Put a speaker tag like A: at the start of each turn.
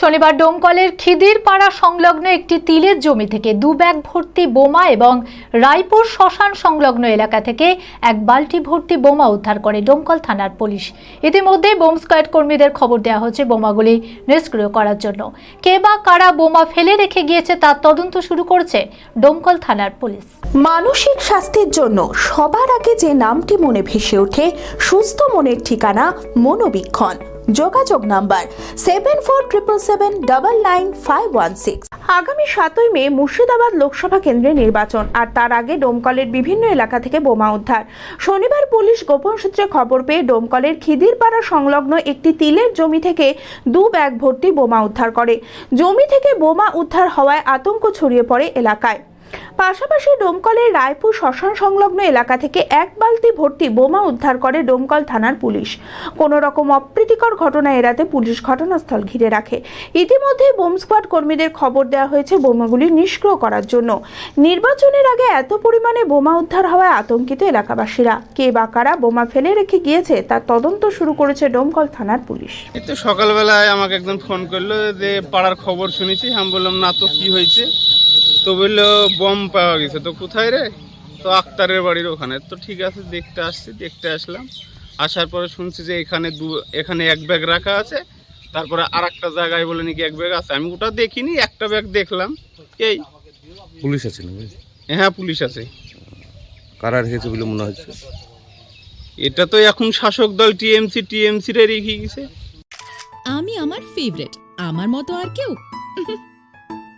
A: শনিবার ডোমকলের খিদির পাড়া সংলগ্ন একটি তিলের জমি থেকে দু ব্যাগ ভর্তি বোমা এবং রায়পুর শ্মশান সংলগ্ন এলাকা থেকে এক বালতি ভর্তি বোমা উদ্ধার করে ডোমকল থানার পুলিশ। ইতিমধ্যে বোম স্কোয়াড কর্মীদের খবর দেওয়া হচ্ছে বোমাগুলি নিষ্ক্রিয় করার জন্য। কে বা কারা বোমা ফেলে রেখে গিয়েছে তার তদন্ত শুরু করেছে ডোমকল থানার পুলিশ।
B: মানসিক স্বাস্থ্যের জন্য সবার আগে যে নামটি মনে ভেসে ওঠে, সুস্থ মনের ঠিকানা মনোবীক্ষণ। যোগাযোগ number seven four triple seven double nine five one six আগামী সাতই মে মুর্শিদাবাদ লোকসভা কেন্দ্রে নির্বাচন, আর তার আগে ডোমকলের বিভিন্ন এলাকা থেকে বোমা উদ্ধার। শনিবার পুলিশ গোপন সূত্রে খবর পেয়ে ডোমকলের খিদিরপাড়া সংলগ্ন একটি তিলের জমি থেকে দু ব্যাগ ভর্তি বোমা উদ্ধার করে। জমি থেকে বোমা উদ্ধার হওয়ায় আতঙ্ক ছড়িয়ে পড়ে এলাকায়। পাশাপাশি ডোমকলের রায়পুর শ্মশান সংলগ্ন এলাকা থেকে এক বালতি ভর্তি বোমা উদ্ধার করে ডোমকল থানার পুলিশ। কোনো রকম অপ্রীতিকর ঘটনা এড়াতে পুলিশ ঘটনাস্থল ঘিরে রাখে। ইতিমধ্যে বোম স্কোয়াড কর্মীদের খবর দেওয়া হয়েছে বোমাগুলি নিষ্ক্রিয় করার জন্য। নির্বাচনের আগে এত পরিমাণে বোমা উদ্ধার হওয়ায় আতঙ্কিত এলাকাবাসীরা। কে বা কারা বোমা ফেলে রেখে গিয়েছে তার তদন্ত শুরু করেছে ডোমকল থানার পুলিশ।
C: সকালবেলায় আমাকে একজন ফোন করল যে পাড়ার খবর শুনেছি। আমি বললাম, না তো কি হয়েছে? তো বলল বম পাওয়া গেছে। তো কোথায় রে? তো আক্তারের বাড়ির ওখানে। তো ঠিক আছে দেখতে আসছি দেখতে আসলাম। আসার পরে শুনছি যে এখানে দু এখানে এক ব্যাগ রাখা আছে। তারপরে আর একটা জায়গায় বলে নাকি এক ব্যাগ আছে। আমি ওটা দেখিনি একটা ব্যাগ দেখলাম। এই।
D: পুলিশ আছে
C: হ্যাঁ পুলিশ আছে।
D: কারা রেখেছে বলে মনে হচ্ছে?
C: এটা তো এখন শাসক দল টিএমসি টিএমসি রে রেখে গেছে।
E: আমি আমার ফেভারিট আমার মতো আর কেউ?